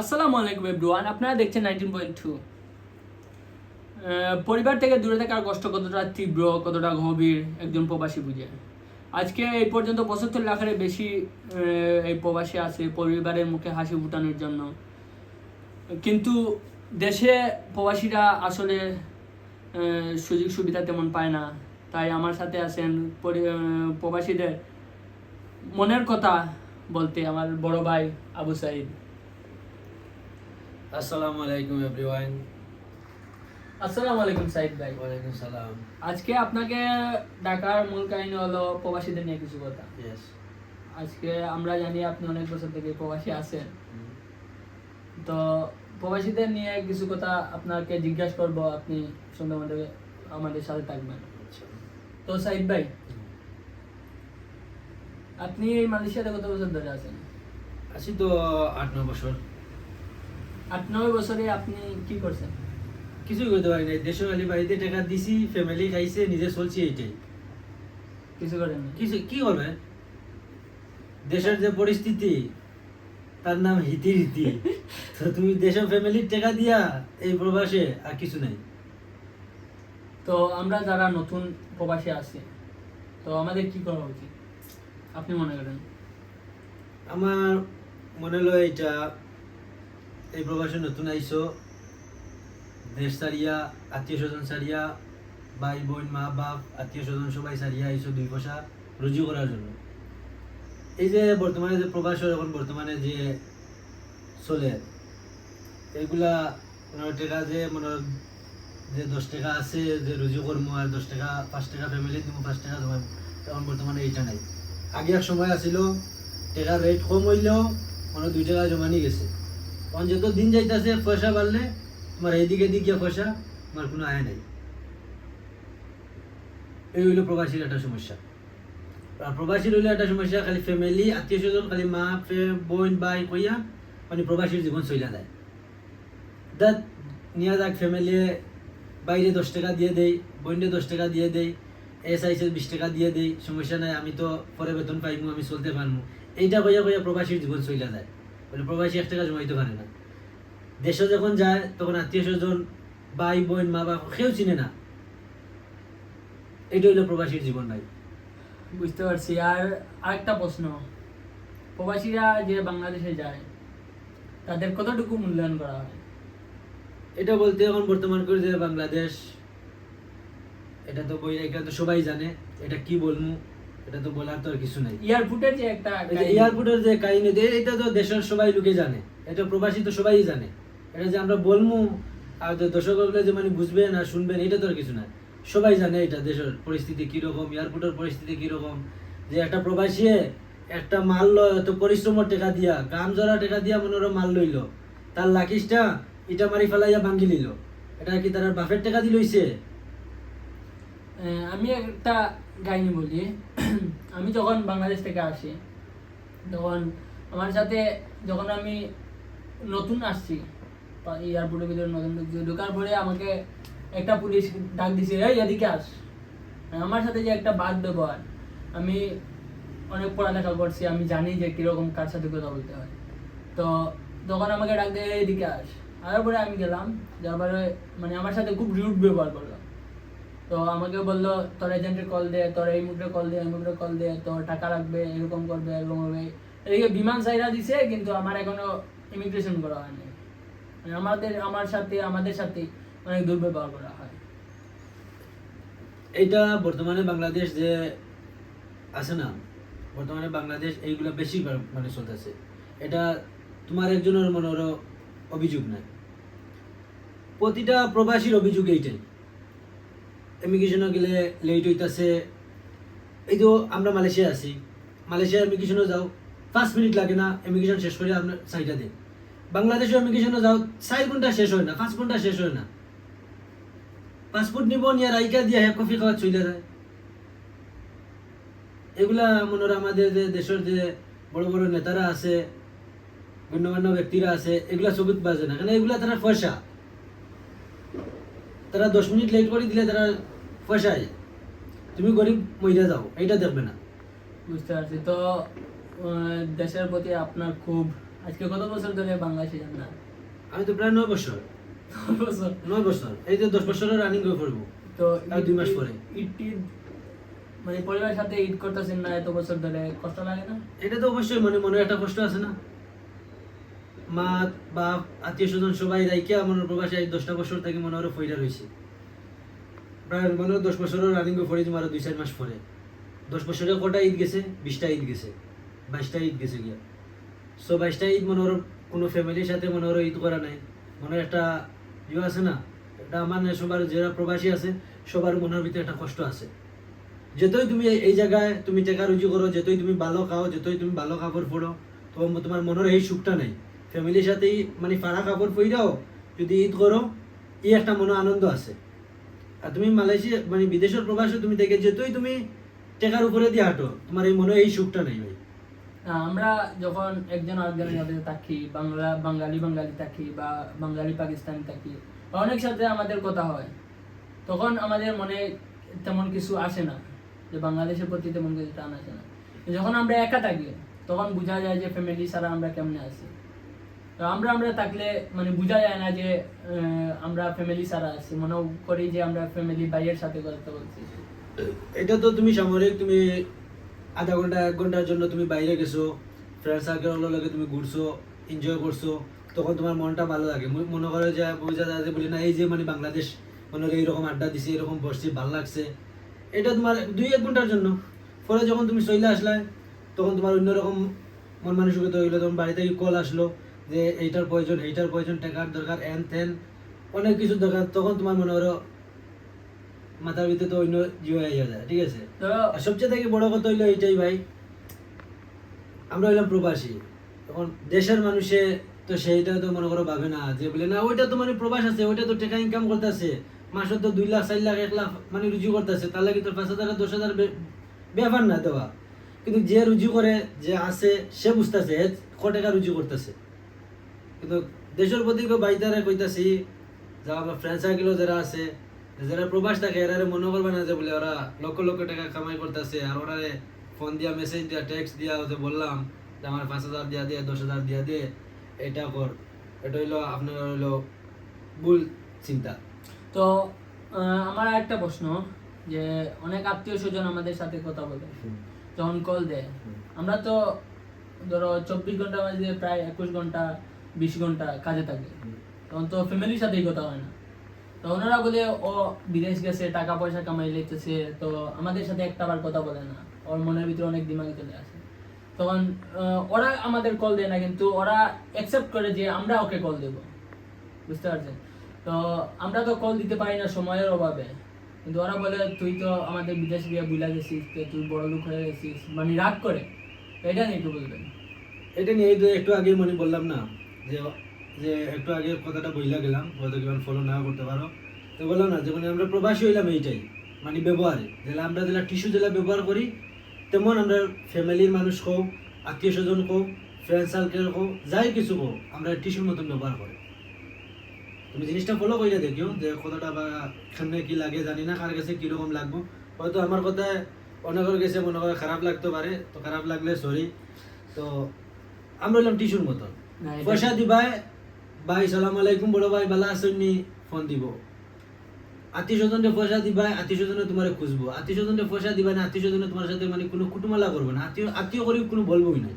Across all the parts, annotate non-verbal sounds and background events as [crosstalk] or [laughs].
আসসালামু আলাইকুম এভরিওয়ান, আপনারা দেখছেন নাইনটিন পয়েন্ট টু পরিবার থেকে দূরে থাকার কষ্ট কতটা তীব্র, কতটা গভীর, একজন প্রবাসী বুঝে। আজকে এই পর্যন্ত পঁচাত্তর লাখের বেশি এই প্রবাসী আছে পরিবারের মুখে হাসি ফুটানোর জন্য। কিন্তু দেশে প্রবাসীরা আসলে সুযোগ সুবিধা তেমন পায় না। তাই আমার সাথে আছেন প্রবাসীদের মনের কথা বলতে আমার বড় ভাই আবু সাইদ। আসসালামু আলাইকুম এভরিওয়ান আসসালামু আলাইকুম সাইদ ভাই। ওয়ালাইকুম সালাম। আজকে আপনাকে ডাকার মূল কাহিনী হলো প্রবাসীদের নিয়ে কিছু কথা। আজকে আমরা জানি আপনি অনেক বছর থেকে প্রবাসী আছেন। তো প্রবাসীদের নিয়ে কিছু কথা আপনাকে জিজ্ঞাসা করব আপনি সুন্দর মতো আমাদের সাথে থাকবেন। তো সাইদ ভাই আপনি এই মালয়েশিয়াতে কত বছর ধরে আছেন? আছি তো আট ন বছর। আট নয় বছরে আপনি কি করছেন? কিছুই করতে পারি নাই। দেশের আলী বাড়িতে টাকা দিছি ফ্যামিলি খাইছে নিজে চলছি এইটাই। কিছু করেন কিছু কি করবে দেশের যে পরিস্থিতি তার নাম হিতি রীতি। তো তুমি দেশের ফ্যামিলির টাকা দিয়া এই প্রবাসে আর কিছু নাই। তো আমরা যারা নতুন প্রবাসী আছি তো আমাদের কি করা উচিত? আপনি মনে করেন? আমার মনে হলো এটা এই প্রবাসে নতুন আইসো দেশ সারিয়া আত্মীয় স্বজন সারিয়া ভাই, বোন, মা, বাপ, আত্মীয় স্বজন সবাই সারিয়া আইসো দুই পয়সা রুজু করার জন্য। এই যে বর্তমানে যে প্রবাস এখন বর্তমানে যে চলে, এগুলা মনে টাকা যে মনে যে দশ টাকা আছে যে রুজু করব আর দশ টাকা, পাঁচ টাকা ফ্যামিলি দিব পাঁচ টাকা জমা এখন বর্তমানে এইটা নাই। আগে এক সময় আছিল টাকার রেট কম হইলেও মানে দুই টাকা জমানি গেছে। তখন যত দিন যাইতেছে পয়সা বাড়লে, তোমার এইদিকে দিক পয়সা, তোমার কোনো আয় নাই। এই হইল প্রবাসীর একটা সমস্যা। আর প্রবাসীর হইল একটা সমস্যা, খালি ফ্যামিলি আত্মীয় স্বজন, খালি মা বোন, ভাই, কইয়া মানে প্রবাসীর জীবন চইলা দেয়। দাঁত নিয়ে যাক ফ্যামিলি বাইরে দশ টাকা দিয়ে দেই, বোনরে দশ টাকা দিয়ে দেই এস আইসে বিশ টাকা দিয়ে দেই, সমস্যা নাই, আমি তো পরে বেতন পাইমু আমি চলতে পারব। এইটা কইয়া কইয়া প্রবাসীর জীবন চইলা যায় বলে প্রবাসী এক টাকা জমাইতে পারে না। দেশে যখন যায় তখন আত্মীয় স্বজন ভাই বোন মা বাবা কেউ চিনে না। এইটা হইল প্রবাসীর জীবন ভাই। বুঝতে পারছি। আর আরেকটা প্রশ্ন। প্রবাসীরা যে বাংলাদেশে যায় তাদের কতটুকু মূল্যায়ন করা হয়? এটা বলতে এখন বর্তমান করে যে বাংলাদেশ এটা তো বই এটা তো সবাই জানে এটা কি বলব এটা তো বলার তো কিছু নাই। এয়ারপোর্টের যে একটা এয়ারপোর্টের যে কাহিনী। এটা তো দেশের সবাই লোকে জানে। এটা প্রবাসী তো সবাই জানে। এটা যে আমরা বলব আর যে দর্শকগুলো যে মানে বুঝবেন আর শুনবেন এটা তো আর কিছু না সবাই জানে এটা দেশের পরিস্থিতি কীরকম এয়ারপোর্টের পরিস্থিতি কীরকম। যে একটা প্রবাসী একটা মাল লয় এত পরিশ্রমের টাকা দিয়া কাম জরা টাকা দিয়া মনে হয় মাল লইলো। তার লাকিসটা ইটা মারি ফেলাইয়া ভাঙ্গি লিল এটা কি তার বাপের টাকা দি লইছে? আমি একটা কাহিনী বলি। আমি যখন বাংলাদেশ থেকে আসি, তখন আমার সাথে যখন আমি নতুন আসছি এয়ারপোর্টের ভিতরে নতুন ঢোকার পরে আমাকে একটা পুলিশ ডাক দিছে, এই, এদিকে আস। আমার সাথে যে একটা বাদ ব্যবহার আমি অনেক পড়ালেখা করছি, আমি জানি যে কীরকম কার সাথে কথা বলতে হয়। তো তখন আমাকে ডাক দিয়ে এদিকে আস। আর পরে আমি গেলাম যার পরে মানে আমার সাথে খুব রুড ব্যবহার করল। তো আমাকে বলল, তোর এজেন্টের কল দে, তোর এই মুদ্রে কল দে এই কল দে, তোর টাকা রাখবে এরকম করবে, এরকম হবে এদিকে বিমান সাইরা দিছে, কিন্তু আমার এখনও ইমিগ্রেশন করা হয়নি। মানে আমাদের, আমার সাথে, আমাদের সাথে অনেক দুর্ব্যবহার করা হয়। এইটা বর্তমানে বাংলাদেশ যে আছে না, বর্তমানে বাংলাদেশ এইগুলা বেশি মানে চলতেছে। এটা তোমার একজনের মনে অভিযোগ নাই প্রতিটা প্রবাসীর অভিযোগ এইটাই। ইমিগ্রেশনে গেলে লেট হইতাছে। এই তো আমরা মালয়েশিয়া আছি। মালয়েশিয়া ইমিগ্রেশনে যাও, পাঁচ মিনিট লাগে না ইমিগ্রেশন শেষ করে আপনার সাইডা দেন। বাংলাদেশের ইমিগ্রেশনে যাও, চার ঘণ্টা শেষ হয় না, পাঁচ ঘণ্টা শেষ হয় না। পাসপোর্ট নিব, নিয়ে রাইকা দিয়ে হ্যাঁ কফি খাওয়া চলে যায়। এগুলা মনে আমাদের যে দেশের যে বড় বড় নেতারা আছে, গণ্যমান্য ব্যক্তিরা আছে, এগুলা সবুজ বাজে না। কারণ এগুলা তারা পয়সা। তারা দশ মিনিট লেট করে দিলে তারা পয়সা আয় তুমি গরিব মহিলা যাও এইটা দেখবে না। বুঝতে পারছি। তো দেশের প্রতি আপনার খুব আজকে কত বছর ধরে বাংলাদেশে যান না? আমি তো প্রায় নয় বছর। নয় বছর? এই যে দশ বছরের রানিং করে পড়ব। তো দুই মাস পরে। ঈদ মানে পরিবারের সাথে ঈদ করতেছেন না এত বছর ধরে? কষ্ট লাগে না? এটা তো অবশ্যই মনে মনে একটা কষ্ট আছে না। মা বাপ, আত্মীয় স্বজন সবাই রাইকে আমার প্রবাসে এই দশটা বছর থেকে মনে হয় ফইরা রয়েছে প্রায় মনে হয় দশ বছরের রানিং করে তোমার দুই চার মাস পরে। দশ বছরে কটা ঈদ গেছে? বিশটা ঈদ গেছে। বাইশটা ঈদ গেছে গিয়া। সো বাইশটা ঈদ মনে হয় কোনো ফ্যামিলির সাথে মনে হয় ঈদ করা নাই। মনে একটা ইয়ে আছে না? এটা আমার সবার যারা প্রবাসী আছে, সবার মনের ভিতরে একটা কষ্ট আছে। যতই তুমি এই- জায়গায় তুমি টাকা রুজি করো, যতই তুমি ভালো খাও, যতই তুমি ভালো কাপড় তো তোমার মনের এই সুখটা নেই। ফ্যামিলির সাথেই মানে ফাড়া কাপড় পইরাও যদি ঈদ করো, এই একটা মনে আনন্দ আছে। আর তুমি মালয়েশিয়া মানে বিদেশের প্রবাসে তুমি দেখে যতই তুমি টাকার উপরে দিয়ে হাঁটো, তোমার এই মনে এই সুখটা নেই ভাই। আমরা যখন একজন আরেকজনের সাথে থাকি, বাংলা, বাঙালি বাঙালি থাকি বা বাঙালি পাকিস্তানি থাকি, অনেক সাথে আমাদের কথা হয়। তখন আমাদের মনে তেমন কিছু আসে না, যে বাংলাদেশের প্রতি তেমন কিছু টান আসে না। যখন আমরা একা থাকি, তখন বোঝা যায় যে ফ্যামিলি ছাড়া আমরা কেমনে আছি। তো আমরা আমরা থাকলে মানে বোঝা যায় না যে আমরা ফ্যামিলি সারা আছি। মনে করি যে আমরা ফ্যামিলি বাইরের সাথে কথা বলছি। এটা তো তুমি সামরিক তুমি আধা ঘণ্টা এক ঘণ্টার জন্য তুমি বাইরে গেছো ফ্রেন্ড সার্কেলের লগে তুমি ঘুরছো এনজয় করছ, তখন তোমার মনটা ভালো লাগে। মনে- করে যে বোঝা যায় যে বলি না, এই যে মানে বাংলাদেশ, মনে হয় এইরকম আড্ডা দিছি এরকম বসছি, ভালো লাগছে। এটা তোমার দুই, এক ঘণ্টার জন্য। পরে যখন তুমি চলে আসলে, তখন তোমার অন্যরকম মন মানসিকতা হইল, তখন বাড়ি থেকে কল আসলো। যে এইটার প্রয়োজন এইটার প্রয়োজন টাকার দরকার এন তেন অনেক কিছু দরকার। তখন তোমার মনে হলো মাথার ভিতরে তো অন্য জিও হয়ে যায় ঠিক আছে? আর সবচেয়ে থেকে বড় কথা হইল এইটাই ভাই আমরা হইলাম প্রবাসী। তখন দেশের মানুষে তো সেইটা তো মনে করো ভাবে না যে বলে না ওইটা তো মানে প্রবাস আছে ওইটা তো টাকা ইনকাম করতেছে। মাসে তো দুই লাখ চার লাখ এক লাখ মানে রুজু করতেছে। তার লাগে তো পাঁচ হাজার দশ হাজার ব্যাপার না দেওয়া। কিন্তু যে রুজু করে যে আছে সে বুঝতেছে ক টাকা রুজু করতেছে। কিন্তু দেশের প্রতি বাইতারে কইতাছি যা আমার ফ্রেন্ড সার্কেলও যারা আছে যারা প্রবাস থাকে এরা মনে করবে না যে বলে ওরা লক্ষ লক্ষ টাকা কামাই করতেছে আর ওরা ফোন দিয়া মেসেজ দিয়া টেক্সট দিয়া যে বললাম যে আমার পাঁচ হাজার দিয়া দিয়ে দশ হাজার দিয়া দিয়ে এটা কর এটা হইল আপনার হইল ভুল চিন্তা। তো আমার একটা প্রশ্ন যে অনেক আত্মীয় স্বজন আমাদের সাথে কথা বলে যখন কল দেয় আমরা তো ধরো চব্বিশ ঘণ্টার মাঝে প্রায় একুশ ঘণ্টা বিশ ঘণ্টা কাজে থাকে। তখন তো ফ্যামিলির সাথেই কথা হয় না। তো ওনারা বলে, ও বিদেশ গেছে টাকা পয়সা কামাই লেগেছে তো আমাদের সাথে একটা বার কথা বলে না। ওর মনের ভিতরে অনেক দিমাগে চলে আসে। তখন ওরা আমাদের কল দেয় না, কিন্তু ওরা অ্যাকসেপ্ট করে যে আমরা ওকে কল দেবো। বুঝতে পারছেন? তো আমরা তো কল দিতে পারি না সময়ের অভাবে। কিন্তু ওরা বলে, তুই তো আমাদের বিদেশ গিয়ে বুলা গেছিস তুই বড় লোক হয়ে গেছিস। মানে রাগ করে। এটা নিয়ে একটু বলবেন। এটা নিয়ে একটু আগে মানে বললাম না। যে যে একটু আগে কথাটা বইলা গেলাম, হয়তো কেমন ফলো না করতে পারো। তো বললাম না যে মানে আমরা প্রবাসী হইলাম এইটাই মানে ব্যবহারে। যেটা আমরা যেটা টিস্যু যেটা ব্যবহার করি, তেমন আমরা ফ্যামিলির মানুষ হোক আত্মীয় স্বজন হোক ফ্রেন্ড সার্কেল হোক যাই কিছু হোক আমরা টিস্যুর মতন ব্যবহার করি। তুমি জিনিসটা ফলো করে দেখিও, যে কথাটা বা এখানে কি লাগে জানি না, কার কাছে কীরকম লাগবো। হয়তো আমার কথায় অনেকের কাছে মনে করে খারাপ লাগতে পারে, তো খারাপ লাগলে সরি তো আমরা হইলাম টিস্যুর মতন। পয়সা দিবাই ভাই। সালাম আলাইকুম বড় ভাই বালা আসেননি ফোন দিব। আত্মীয় পয়সা দিবাই আত্মীয় স্বজনে তোমার খুঁজবো। আত্মীয় পয়সা দিবাই না আত্মীয় স্বজনে তোমার সাথে মানে কোনো কুটুমালা করবে না। আত্মীয় আত্মীয় করি কোনো বলবোই না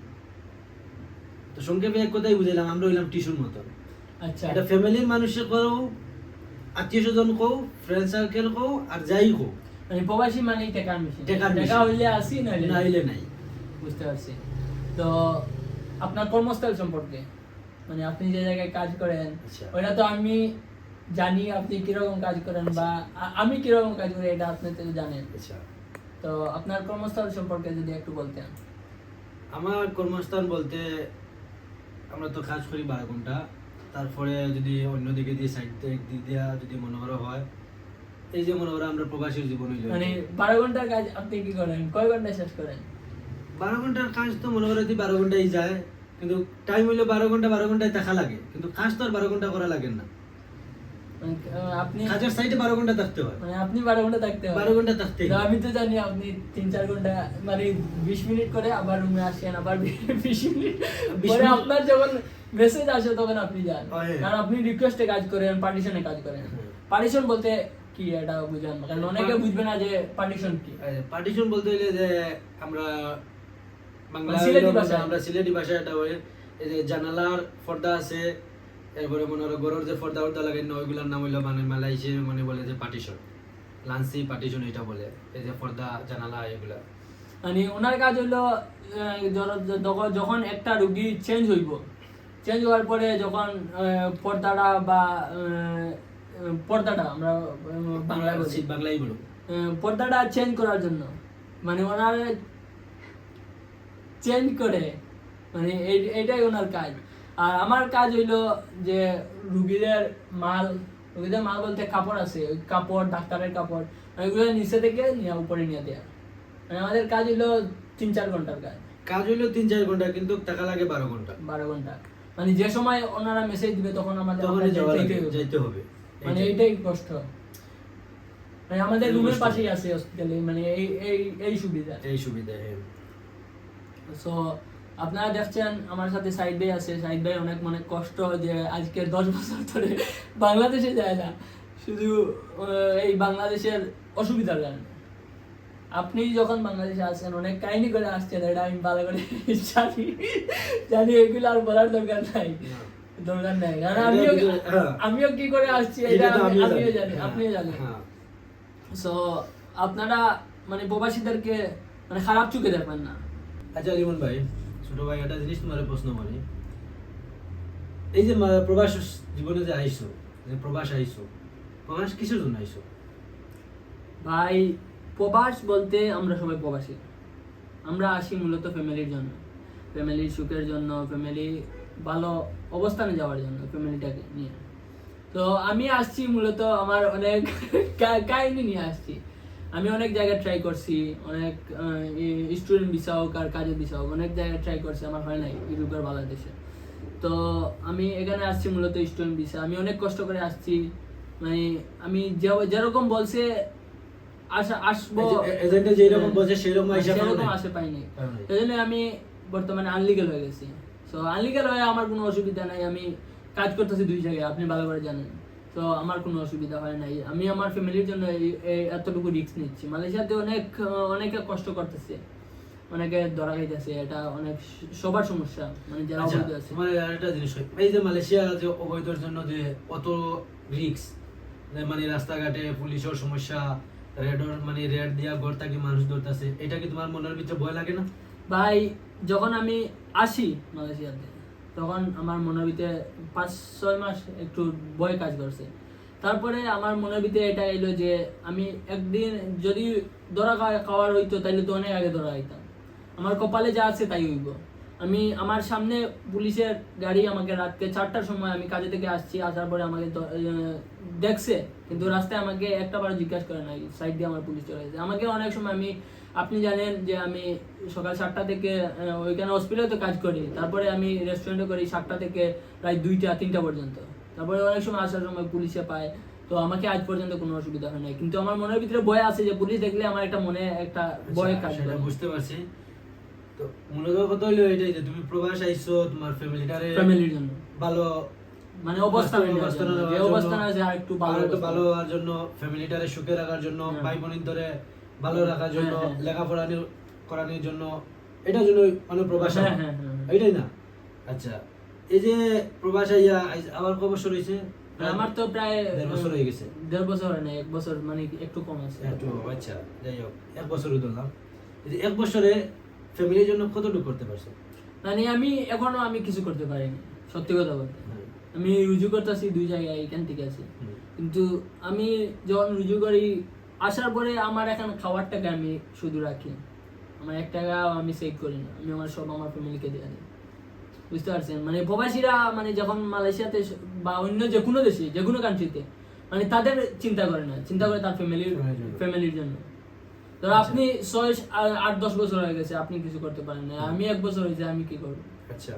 তো সংক্ষেপে এক কথাই বুঝাইলাম আমরা হইলাম মতন আচ্ছা। এটা ফ্যামিলির মানুষে কও আত্মীয় স্বজন কও ফ্রেন্ড সার্কেল কও আর যাই কও। মানে প্রবাসী মানেই টাকার মেশিন টাকার। হইলে আসি না হইলে নাই। বুঝতে পারছি। তো আপনার কর্মস্থল সম্পর্কে। মানে আপনি যে জায়গায় কাজ করেন আচ্ছা। ওটা তো আমি জানি আপনি কীরকম কাজ করেন বা আমি কীরকম কাজ করি এটা আপনি তো জানেন। আচ্ছা। তো আপনার কর্মস্থল সম্পর্কে যদি একটু বলতেন। আমার কর্মস্থান বলতে আমরা তো কাজ করি বারো ঘণ্টা। তারপরে যদি অন্যদিকে দিয়ে সাইড দিক দিয়া যদি মনে করা হয় এই যে মনে করো আমরা প্রবাসী জীবন মানে বারো ঘণ্টার কাজ আপনি কি করেন? কয় ঘণ্টা শেষ করেন? বারো ঘণ্টার কাজ তো মনে করো বারো ঘন্টাই যায় কিন্তু টাইম হইলে বারো ঘণ্টা বারো ঘন্টায় দেখা লাগে কিন্তু কাজ তো আর বারো ঘণ্টা করা লাগে না। মানে, আপনি কাজের সাইডে বারো ঘণ্টা থাকতে হয়। মানে আপনি বারো ঘণ্টা থাকতে হবে বারো ঘণ্টা থাকতে আমি তো জানি আপনি তিন চার ঘণ্টা মানে বিশ মিনিট করে আবার রুমে আসেন আবার বিশ মিনিট পরে আপনার যখন মেসেজ আসে তখন আপনি যান। হ্যাঁ। কারণ আপনি রিকোয়েস্টে কাজ করেন পার্টিশনে কাজ করেন। হ্যাঁ। পার্টিশন বলতে কি এটা বুঝেন কারণ অনেকে বুঝবে না যে পার্টিশন কি। পার্টিশন বলতে হইলে যে আমরা সিলেটি হইল আমরা সিলেটি এটা যে জানালার পর্দা আছে এরপরে মনে হলো গরুর যে পর্দা পর্দা লাগে না ওইগুলোর নাম হইল মানে মালয়েশিয়া মানে বলে যে পার্টিশন লান্সি পার্টিশন এটা বলে এই যে পর্দা জানালা এগুলা। মানে ওনার কাজ হইল যখন- একটা রুগী চেঞ্জ হইব চেঞ্জ হওয়ার পরে যখন পর্দাটা বা পর্দাটা আমরা বাংলায় বলি সি- বাংলাই বলো পর্দাটা চেঞ্জ করার জন্য। মানে ওনার চেঞ্জ করে। মানে এইটাই ওনার কাজ। আর আমার কাজ হইল যে রুগীদের মাল রুগীদের মাল বলতে কাপড় আছে ওই কাপড় ডাক্তারের কাপড় ওইগুলো নিচে থেকে নিয়ে উপরে নিয়ে দেওয়া মানে আমাদের কাজ হইল তিন চার ঘণ্টার কাজ। কাজ হইল তিন চার ঘণ্টা কিন্তু টাকা লাগে বারো ঘণ্টা। বারো ঘণ্টা। মানে যে সময় ওনারা মেসেজ দিবে তখন আমাদের তখন যেতে হবে। যাইতে হবে। মানে এইটাই। এইটাই কষ্ট। মানে আমাদের রুমের পাশেই আছে হসপিটালে মানে এই এই এই সুবিধা। এই সুবিধা হ্যাঁ। সো আপনারা দেখছেন আমার সাথে সাইড ভাই আছে। সাইড ভাই অনেক মানে কষ্ট যে আজকে দশ বছর ধরে বাংলাদেশে যায় না। শুধু এই বাংলাদেশের অসুবিধার কারণে। আপনি যখন বাংলাদেশে আসেন অনেক কাহিনী করে আসছেন এটা আমি ভালো করে জানি। জানি এগুলো আর বলার দরকার নাই। দরকার নাই। কারণ আমিও হ্যাঁ। আমিও কি করে আসছি এটা আমিও জানি। হ্যাঁ, আপনিও জানেন। হ্যাঁ। সো আপনারা মানে প্রবাসীদেরকে মানে খারাপ চোখে দেখবেন না। আচ্ছা লিমন ভাই, ছোট ভাই, একটা জিনিস তোমার প্রশ্ন করি। এই যে প্রবাস জীবনে যে আইসো, যে প্রবাস আইসো, প্রবাস কিসের জন্য আইসো? ভাই, প্রবাস বলতে আমরা সবাই প্রবাসী। আমরা আসি মূলত ফ্যামিলির জন্য। ফ্যামিলির সুখের জন্য ফ্যামিলি ভালো অবস্থানে যাওয়ার জন্য ফ্যামিলিটাকে নিয়ে। তো আমি আসছি মূলত আমার অনেক [laughs] কাহিনী নিয়ে আসছি। আমি অনেক জায়গায় ট্রাই করছি অনেক স্টুডেন্ট ভিসা হোক আর কাজের ভিসা হোক অনেক জায়গায় ট্রাই করছি আমার হয় নাই ইউরোপের বাংলাদেশে। তো আমি এখানে আসছি মূলত স্টুডেন্ট ভিসা আমি অনেক কষ্ট করে আসছি মানে আমি যেরকম বলছে আসব। এজেন্টে সেরকম আসে পাইনি জন্য আমি বর্তমানে আনলিগেল হয়ে গেছি। তো আনলিগেল হয়ে আমার কোনো অসুবিধা নাই আমি কাজ করতেছি দুই জায়গায় আপনি ভালো করে জানেন। তো আমার কোনো অসুবিধা হয় নাই। আমি আমার ফ্যামিলির জন্য এতটুকু রিস্ক নিচ্ছি। মালয়েশিয়াতে অনেক অনেকে কষ্ট করতেছে। অনেকে ধরা খাইতেছে। এটা অনেক সবার সমস্যা। মানে যারা আচ্ছা, অবৈধ আছে। আরেকটা জিনিস হয়, এই যে মালয়েশিয়া যে অবৈধর জন্য যে অত রিক্স মানে রাস্তাঘাটে পুলিশের সমস্যা রেডর মানে রেড দিয়া ঘর থাকি মানুষ ধরতেছে এটা কি তোমার মনের ভিতরে ভয় লাগে না? ভাই যখন আমি আসি মালয়েশিয়াতে তখন আমার মনের ভিতরে পাঁচ, ছয় মাস একটু ভয় কাজ করছে। তারপরে আমার মনের ভিতরে এটা এলো যে আমি একদিন যদি ধরা খাওয়ার হইতো, তাইলে তো অনেক আগে ধরা হইতাম আমার কপালে যা আছে তাই হইব। আমি, আমার সামনে পুলিশের গাড়ি আমাকে রাতকে চারটার সময় আমি কাজে থেকে আসছি, আসার পরে আমাকে দেখছে কিন্তু রাস্তায় আমাকে একটা বার জিজ্ঞাসা করে নাই সাইড দিয়ে আমার পুলিশ চলে গেছে। আমাকে অনেক সময় আমি আপনি জানেন যে আমি সকাল সাতটা থেকে ওইখানে হসপিটালে তো কাজ করি তারপরে আমি রেস্টুরেন্টে করি সাতটা থেকে প্রায় দুইটা তিনটা পর্যন্ত। তারপরে অনেক সময় আসার সময় পুলিশে পায় তো আমাকে আজ পর্যন্ত কোনো অসুবিধা হয় নাই। কিন্তু আমার মনের ভিতরে ভয় আছে যে পুলিশ দেখলে আমার একটা মনে একটা ভয় আচ্ছা, কাজ করে। বুঝতে পারছি। তো মূলত কথা হইল এটাই যে তুমি প্রবাস আইছো তোমার ফ্যামিলিটারে ফ্যামিলির জন্য। ভালো মানে অবস্থান অবস্থান আছে আর একটু ভালো একটু ভালো হওয়ার জন্য ফ্যামিলিটারে সুখে রাখার জন্য হ্যাঁ। ভাই বোনের ধরে ভালো রাখার জন্য হ্যাঁ, হ্যাঁ। লেখাপড়া করানোর জন্য এটার জন্য প্রবাস হ্যাঁ, হ্যাঁ, হ্যাঁ, হ্যাঁ। না? আচ্ছা এই যে প্রবাস আবার কয় বছর হয়েছে আমার তো প্রায় দেড় বছর হয়ে গেছে। দেড় বছর হয় না এক বছর মানে একটু কম আছে। একটু আচ্ছা যাই হোক এক বছর ধরলাম। এই যে এক বছরে ফ্যামিলির জন্য কতটুকু করতে পারছ? মানে আমি এখনও আমি কিছু করতে পারিনি সত্যি কথা বলতে। আমি রুজু করতেছি দুই জায়গায় এখান থেকে আছি। কিন্তু আমি যখন রুজু করি আসার পরে আমার এখন খাওয়ার টাকা আমি শুধু রাখি। আমার এক টাকাও আমি সেভ করি না। আমি আমার সব আমার ফ্যামিলিকে দিয়ে দিই। বুঝতে পারছেন? মানে প্রবাসীরা মানে যখন মালয়েশিয়াতে বা অন্য যে কোনো দেশে যে কোনো কান্ট্রিতে মানে তাদের চিন্তা করে না। চিন্তা করে তার ফ্যামিলির। ফ্যামিলির জন্য। ধরো আচ্ছা। আপনি ছয় আট দশ বছর হয়ে গেছে আপনি কিছু করতে পারেন না। আমি এক বছর হয়েছে আমি কি করব? আচ্ছা।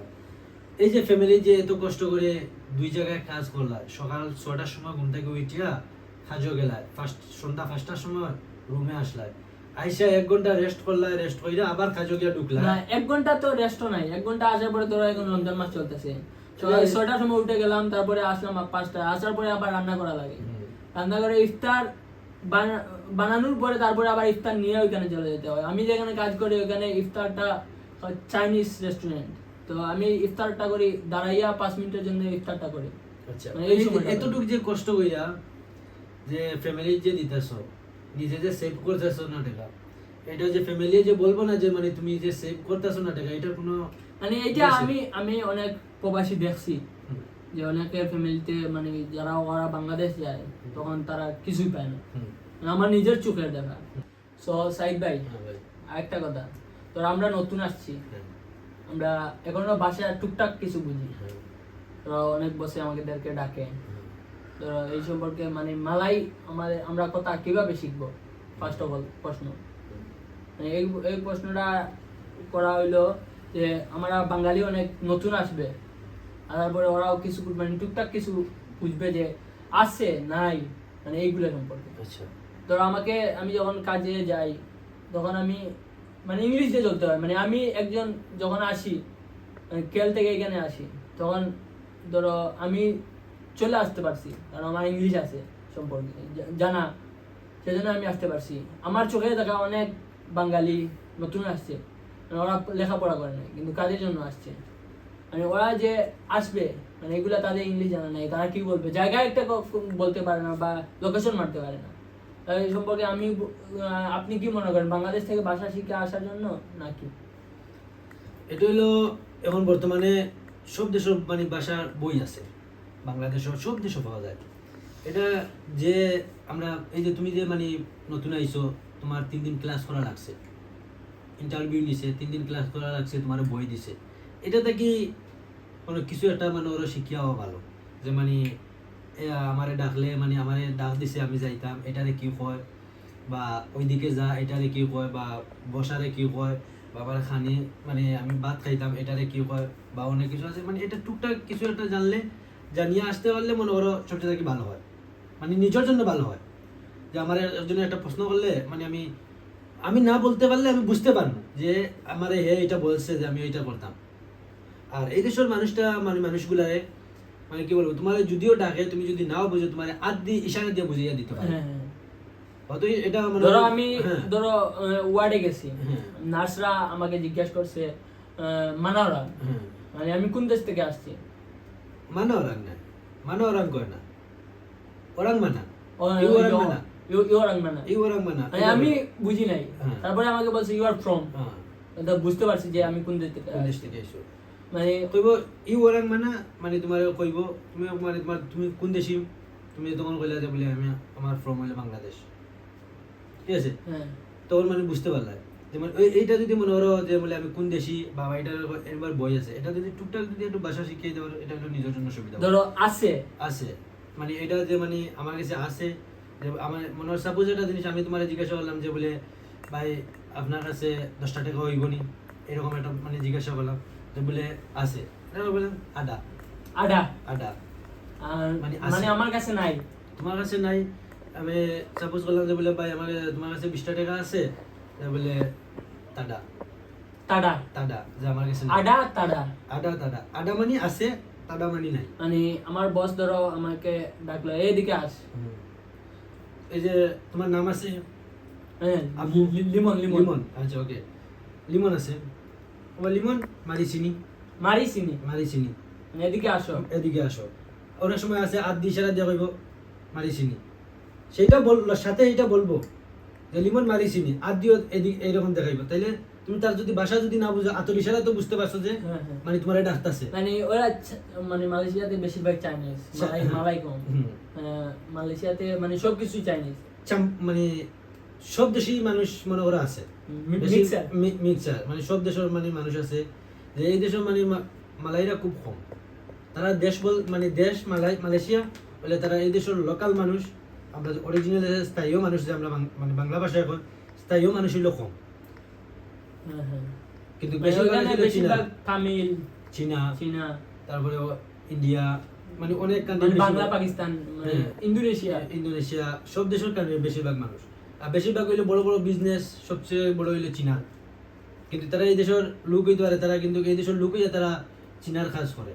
এই যে ফ্যামিলি যে এত কষ্ট করে দুই জায়গায় কাজ করলা সকাল ছটার সময় ঘুম থেকে উঠিয়া কাজও গেলায় ফার্স্ট সন্ধ্যা পাঁচটার সময় রুমে আসলায়। আইসা এক ঘণ্টা রেস্ট করলা রেস্ট কইরা আবার কাজও গিয়া ঢুকলা। না এক ঘণ্টা তো রেস্টও নাই এক ঘণ্টা আসার পরে এখন রমজান মাস চলতেছে। ছয়টার সময় উঠে গেলাম তারপরে আসলাম পাঁচটা আসার পরে আবার রান্না করা লাগে। রান্না করে ইফতার বানা- বানানোর পরে তারপরে আবার ইফতার নিয়ে ওইখানে চলে যেতে হয়। আমি যেখানে কাজ করি ওখানে ইফতারটা চাইনিজ রেস্টুরেন্ট তো আমি ইফতারটা করি দাঁড়াইয়া পাঁচ মিনিটের জন্য ইফতারটা করি। আচ্ছা মানে এতটুকু যে কষ্ট কইরা যে ফ্যামিলি যে দিতেছ নিজে যে সেভ করতেছ না টাকা এটা যে ফ্যামিলি যে বলব না যে মানে তুমি যে সেভ করতেছ না টাকা এটা কোনো মানে বুঝছি। আমি আমি অনেক প্রবাসী দেখছি যে অনেকের ফ্যামিলিতে মানে যারা ওরা বাংলাদেশ যায় তখন তারা কিছুই পায় না। মানে আমার নিজের চোখের দেখা। সো সাইদ ভাই হ্যাঁ আরেকটা কথা তো আমরা নতুন আসছি। হ্যাঁ, আমরা এখনও বাসায় টুকটাক কিছু বুঝি। তো অনেক বসে আমাদেরকে ডাকে। তো এই সম্পর্কে মানে মালাই আমাদের আমরা কথা কীভাবে শিখব? ফার্স্ট অফ অল প্রশ্ন। মানে এই এই প্রশ্নটা করা হইল যে আমরা বাঙালি অনেক নতুন আসবে। আর তারপরে ওরাও কিছু মানে টুকটাক কিছু বুঝবে যে আছে নাই মানে এইগুলো সম্পর্কে। আচ্ছা। ধরো আমাকে আমি যখন কাজে যাই তখন আমি মানে ইংলিশ দিয়ে চলতে হয়। মানে আমি একজন যখন আসি মানে কেল থেকে এখানে আসি, তখন ধরো আমি চলে আসতে পারছি, কারণ আমার ইংলিশ আছে সম্পর্কে জানা। সেজন্য আমি আসতে পারছি। আমার চোখে দেখা অনেক বাঙালি নতুন আসছে মানে ওরা লেখাপড়া করে নাই, কিন্তু কাজের জন্য আসছে। মানে ওরা যে আসবে মানে এগুলা তাদের ইংলিশ জানা নাই, তারা কি বলবে? জায়গা একটা বলতে পারে না বা লোকেশন মারতে পারে না। সম্পর্কে আমি আপনি কি মনে করেন, বাংলাদেশ থেকে ভাষা শিখে আসার জন্য নাকি? এটা হলো এখন বর্তমানে সব দেশের মানে ভাষার বই আছে। বাংলাদেশের সব দেশে পাওয়া যায়। এটা যে আমরা, এই যে তুমি যে মানে নতুন আইছো, তোমার তিন দিন ক্লাস করা লাগছে। ইন্টারভিউ নিছে, তিন দিন ক্লাস করা লাগছে, তোমার বই দিছে। এটাতে কি কোনো কিছু একটা মানে ওরা শিখিয়া হওয়া ভালো। যে মানে আমারে ডাকলে মানে আমারে ডাক দিছে, আমি যাইতাম। এটারে কি কয়? বা ওইদিকে যা, এটারে কি কয়? বা বসারে কি কয়? বাবার খানি মানে আমি ভাত খাইতাম, এটারে কি কয়? বা অনেক কিছু আছে। মানে এটা টুকটাক কিছু একটা জানলে, জানিয়ে আসতে পারলে মনে করো ছোট থেকে ভালো হয়। মানে নিজের জন্য ভালো হয়। যে আমার একজন একটা প্রশ্ন করলে মানে আমি আমি না বলতে পারলে আমি বুঝতে পারব যে আমার হে এটা বলছে যে আমি এটা করতাম। আর এই দেশের মানুষটা মানে মানুষগুলারে মানে কি বলব তোমার যদিও ডাকে তুমি যদি নাও বুঝো তোমার আদ ইশারা দিয়ে বুঝিয়ে দিতে পারে। হ্যাঁ হ্যাঁ। হয়তো এটা মানে ধরো আমি হ্যাঁ, ধরো ওয়ার্ডে গেছি। নার্সরা আমাকে জিজ্ঞাসা করছে মানাওরা। মানে আমি কোন দেশ থেকে আসছি? মানে না। মানে কয় না। ওরাং মানা ওরাং মানা আমি বুঝি নাই। তারপরে আমাকে বলছে ইউ আর ফ্রম বুঝতে পারছি যে আমি কোন দেশ থেকে মানে কইব ই ওরাং মানা মানে তোমার কইব তুমি মানে তোমার তুমি কোন দেশি? তুমি তখন কইলা যে বলে আমি আমার ফ্রম হইলে বাংলাদেশ। ঠিক আছে? হ্যাঁ। তখন মানে বুঝতে পারলা যেমন ওই এইটা যদি মনে করো যে বলে আমি কোন দেশি বা এটার একবার বই আছে এটা যদি টুকটাক যদি একটু ভাষা শিখিয়ে দেওয়ার এটা হলো নিজের জন্য সুবিধা ধরো আছে। আছে। মানে এটা যে মানে আমার কাছে আছে যে আমার মনে হয় সাপোজ একটা জিনিস আমি তোমার জিজ্ঞাসা করলাম যে বলে ভাই আপনার কাছে দশটা টাকা হইব নি? এরকম একটা মানে জিজ্ঞাসা করলাম যে বলে আছে। এটা বললাম আডা আডা আডা মানে আমার কাছে নাই। তোমার কাছে নাই? আমি সাপোজ করলাম যে বলে ভাই আমার তোমার কাছে বিশটা টাকা আছে। বলে তাডা তাডা তাডা যে আমার কাছে আডা তাডা আডা তাডা আডা মানে আছে তাডা মানে নাই। মানে আমার বস ধরো আমাকে ডাকলো এইদিকে আস। এই যে তোমার নাম আছে? হ্যাঁ লিমন লিমন। লিমন। আচ্ছা ওকে লিমন আছে। ও লিমন? মারি চিনি মারি চিনি মারি চিনি মানে এদিকে আসো। এদিকে আসো। অনেক সময় আছে আদ সারা দিয়ে কইব মারি চিনি সেইটা বল সাথে এইটা বলব যে লিমন মারি চিনি আদ দিও এদিকে এইরকম দেখাইব। তাইলে তুমি তার যদি ভাষা যদি না বুঝো আতর ইশারা তো বুঝতে পারছ যে হ্যাঁ হ্যাঁ। মানে তোমার এটা আসতেছে মানে ওরা মানে মালয়েশিয়াতে বেশিরভাগ চাইনিজ মালাই মালাই কম। মালয়েশিয়াতে মানে সব কিছুই চাইনিজ মানে সব দেশেই মানুষ মনে করা আছে। মিক্সার মানে সব দেশের মানে মানুষ আছে যে এই দেশের মানে মালাইরা খুব কম। তারা দেশ বল মানে দেশ মালাই মালয়েশিয়া বলে তারা এই দেশের লোকাল মানুষ আমরা অরিজিনাল স্থায়ীয় মানুষ যে আমরা মানে বাংলা ভাষায় এখন স্থায়ীয় মানুষ হইল কম। হ্যাঁ হ্যাঁ। কিন্তু মানে বেশিরভাগ তামিল চীনা চীনা। তারপরে ইন্ডিয়া মানে অনেক মানে কান্ট্রি বাংলা পাকিস্তান মানে হ্যাঁ। ইন্দোনেশিয়া। ইন্দোনেশিয়া সব দেশের কান্ট্রি বেশিরভাগ মানুষ। বেশিরভাগ হইলে বড় বড় বিজনেস সবচেয়ে বড় হইলে চীনা। কিন্তু তারা এই দেশের লোক হইতে পারে তারা কিন্তু এই দেশের লোক হইয়া তারা চীনার কাজ করে।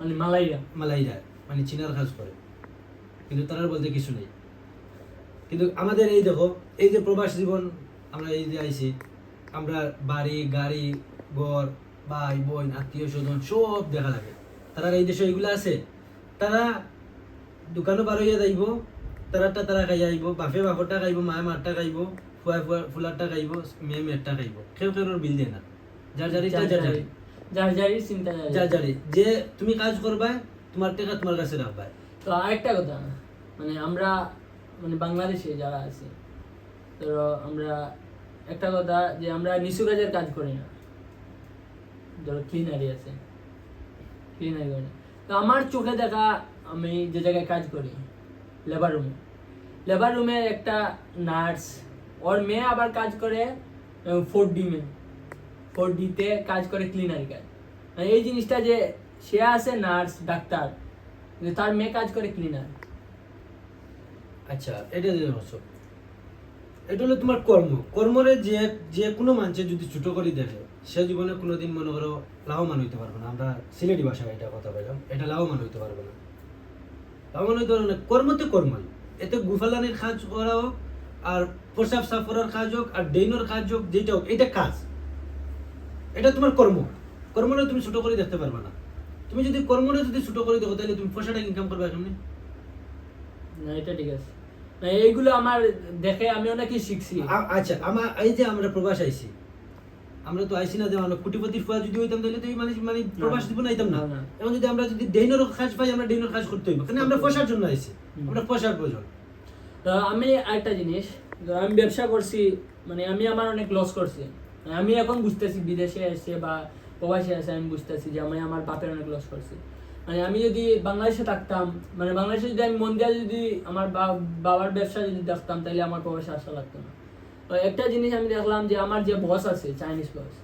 মানে মালাইয়া মালাইরা মানে চীনার কাজ করে। কিন্তু তারা বলতে কিছু নেই। কিন্তু আমাদের এই দেখো এই যে প্রবাস জীবন আমরা এই যে আইছি আমরা বাড়ি গাড়ি ঘর ভাই বোন আত্মীয় স্বজন সব দেখা লাগে। তারা এই দেশে এইগুলো আছে। তারা দোকানও বার হইয়া যাইব তারাটা তারা খাই আইব বাপে বাপরটা খাইব মায়ে মারটা খাইব ফুয়া ফুয়া ফুলারটা খাইব মেয়ে মেয়েরটা খাইব। কেউ কেউ বিল দিয়ে না। যার যার যার যার চিন্তা যার যার যে তুমি কাজ করবা তোমার টাকা তোমার কাছে রাখবা তো আরেকটা কথা মানে আমরা মানে বাংলাদেশে যারা আছি তো আমরা একটা কথা যে আমরা নিচু কাজের কাজ করি না। ধরো ক্লিনারি আছে। ক্লিনারি করি না। তো আমার চোখে দেখা আমি যে জায়গায় কাজ করি লেবার রুমে লেবার রুমে একটা নার্স, ওর মেয়ে আবার কাজ করে ফোর ডি মে। ফোর ডিতে কাজ করে ক্লিনারি কাজ মানে এই জিনিসটা যে সে আছে নার্স, ডাক্তার তার মেয়ে কাজ করে ক্লিনার। আচ্ছা এটা যে এটা হলো তোমার কর্ম। কর্মরে যে যে কোনো মানুষের যদি ছোট করে দেখে, সে জীবনে কোনোদিন মনে করো লাভবান হইতে পারবে না। আমরা সিলেটি ভাষায় এটা কথা বললাম। এটা লাভবান হইতে পারবে না। লাভবান হইতে পারবে না কর্মতে কর্মই। এতে গুফালানির কাজ করা হোক আর প্রসাব সাফ করার কাজ হোক আর ডেইনোর কাজ হোক যেটা হোক এটা কাজ। এটা তোমার কর্ম। কর্মটা তুমি ছোট করে দেখতে পারবে না। তুমি যদি কর্মটা যদি ছোট করে দেখো তাহলে তুমি পয়সাটা ইনকাম করবে কেমনি না? এটা ঠিক আছে। না এইগুলো আমার দেখে আমি অনেকই শিখছি। আচ্ছা আমার এই যে আমরা প্রবাস আইছি আমরা তো আইছি না যে আমরা কোটিপতির ফুয়া যদি হইতাম তাহলে তো এই মানে মানে প্রবাস দিব না। আইতাম না। না। যদি আমরা যদি ডেইনোর কাজ পাই আমরা ডেইনোর কাজ করতে হইব। কারণ আমরা পয়সার জন্য আইছি? আমরা পয়সার প্রয়োজন। তো আমি আরেকটা জিনিস আমি ব্যবসা করছি মানে আমি আমার অনেক লস করছি। আমি এখন বুঝতেছি বিদেশে এসে বা প্রবাসে এসে আমি বুঝতেছি যে আমি আমার বাপের অনেক লস করছি। মানে আমি যদি বাংলাদেশে থাকতাম মানে বাংলাদেশে যদি আমি মন দিয়ে যদি আমার বাবার ব্যবসা যদি দেখতাম তাহলে আমার প্রবাসে আসা লাগতো না। একটা জিনিস আমি দেখলাম যে আমার যে বস আছে চাইনিজ বস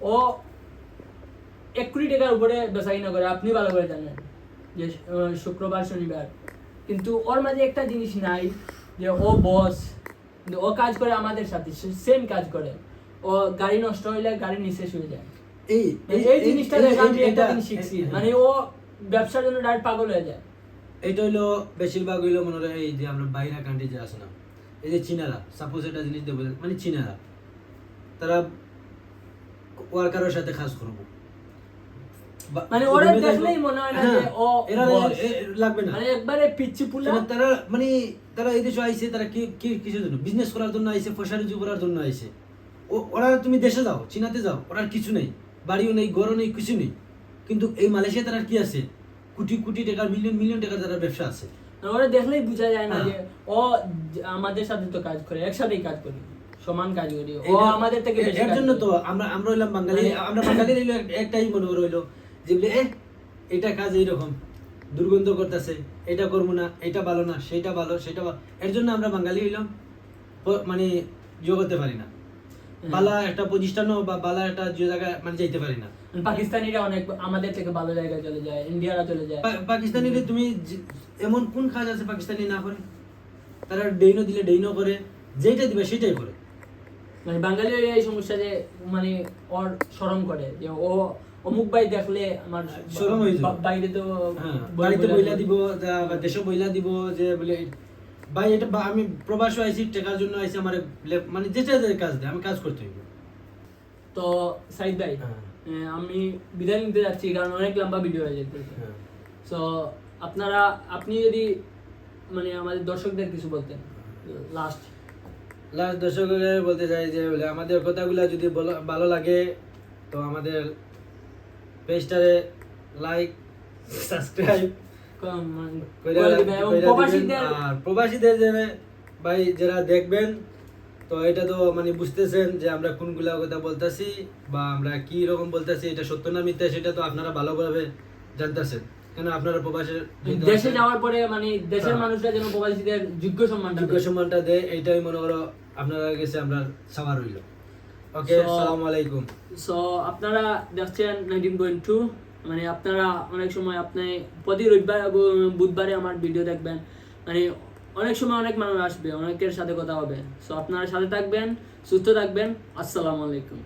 ও এক কোটি টাকার উপরে বেচা কিনা করে আপনি ভালো করে জানেন যে শুক্রবার শনিবার। কিন্তু ওর মাঝে একটা জিনিস নাই যে ও বস ও কাজ করে আমাদের সাথে সেম কাজ করে। ও গাড়ি নষ্ট হইলে গাড়ি নিচে শুয়ে যায়। এই এই- জিনিসটা দেখে আমি একটা জিনিস শিখছি। মানে ও ব্যবসার জন্য ডাইরেক্ট পাগল হয়ে যায়। এটা হইল বেশিরভাগ হইল মনে হয় এই যে আমরা বাইরা কান্ট্রি যে আছে না এই যে চীনারা সাপোজ একটা জিনিস দেবো মানে চীনারা তারা ওয়ার্কারের সাথে কাজ করব। মানে ওরা দেখলেই মনে হয় না যে ও এরা boss। এ- এ- লাগবে না। মানে একবারে পিচ্ছি পুলা। মানে তারা মানে তারা এই দেশে আইছে তারা কি কি জন্য? বিজনেস করার জন্য আইছে পয়সা রুজি করার জন্য আইছে ওরা তুমি দেশে যাও চীনাতে যাও ওরা কিছু নেই। বাড়িও নেই ঘরও নেই কিছু নেই। কিন্তু এই মালয়েশিয়া তারা কি আছে? কোটি কোটি টাকার মিলিয়ন মিলিয়ন টাকার তারা ব্যবসা আছে। ওরা দেখলেই বোঝা যায় না হ্যাঁ। যে ও আমাদের সাথে তো কাজ করে একসাথেই কাজ করি সমান কাজ করি ও আমাদের থেকে বেশি এর জন্য তো আমরা আমরা হইলাম বাঙালি মানে- আমরা বাঙালি হইল একটাই মনে হইল যে বলে এ এটা কাজ এইরকম দুর্গন্ধ করতেছে এটা করব না এটা ভালো না সেটা ভালো সেটা ভালো এর জন্য আমরা বাঙালি হইলাম মানে ইয়ে করতে পারি না হ্যাঁ। বালা একটা প্রতিষ্ঠানও বা বালা একটা জায়গায় মানে যাইতে পারি না পাকিস্তানিরা অনেক আমাদের থেকে ভালো জায়গায় চলে যায় ইন্ডিয়ারা চলে যায় পা- পাকিস্তানিরে তুমি এমন কোন কাজ আছে পাকিস্তানি না করে তারা ডেইনো দিলে ডেইনো করে যেটা দিবে সেটাই করে মানে বাঙালি এই সমস্যা যে মানে ওর শরম করে যে ও অমুক ভাই দেখলে আমার শরম হয়ে যাবে। বা- বাইরে তো হ্যাঁ বাড়িতে বইলা দিব। দেশে বইলা দিব যে বলে ভাই এটা আমি প্রবাস আইছি টাকার জন্য আইছি আমার মানে যেটা কাজ দেয় আমি কাজ করতে হইব তো সাইদ ভাই হ্যাঁ। আমি বিদায় নিতে যাচ্ছি কারণ অনেক লম্বা ভিডিও হয়ে যেতে হ্যাঁ। সো আপনারা আপনি যদি মানে আমাদের দর্শকদের কিছু বলতেন লাস্ট লাস্ট দর্শকের বলতে চাই যে বলে আমাদের কথাগুলো যদি ভালো লাগে তো আমাদের পেজটারে লাইক সাবস্ক্রাইব এবং কইরা প্রবাসীদের আর প্রবাসীদের যে ভাই যারা দেখবেন তো এটা তো মানে বুঝতেছেন যে আমরা কোনগুলা কথা বলতেছি বা আমরা কি রকম বলতেছি এটা সত্য না মিথ্যা সেটা তো আপনারা ভালোভাবে জানতেছেন। কেন আপনারা দেশে যাওয়ার পরে মানে দেশের হ্যাঁ। মানুষরা যেন প্রবাসীদের যোগ্য যোগ্য সম্মানটা দেয়। এইটাই মনে করো আপনারা কাছে আমরা রইল। ওকে আসসালামু আলাইকুম। সো আপনারা দেখছেন নাইনটিন পয়েন্ট টু। মানে আপনারা অনেক সময় আপনি প্রতি রবিবার বুধবারে আমার ভিডিও দেখবেন। মানে অনেক সময় অনেক মানুষ আসবে, অনেকের সাথে কথা হবে। সো আপনারা সাথে থাকবেন, সুস্থ থাকবেন। আসসালামু আলাইকুম।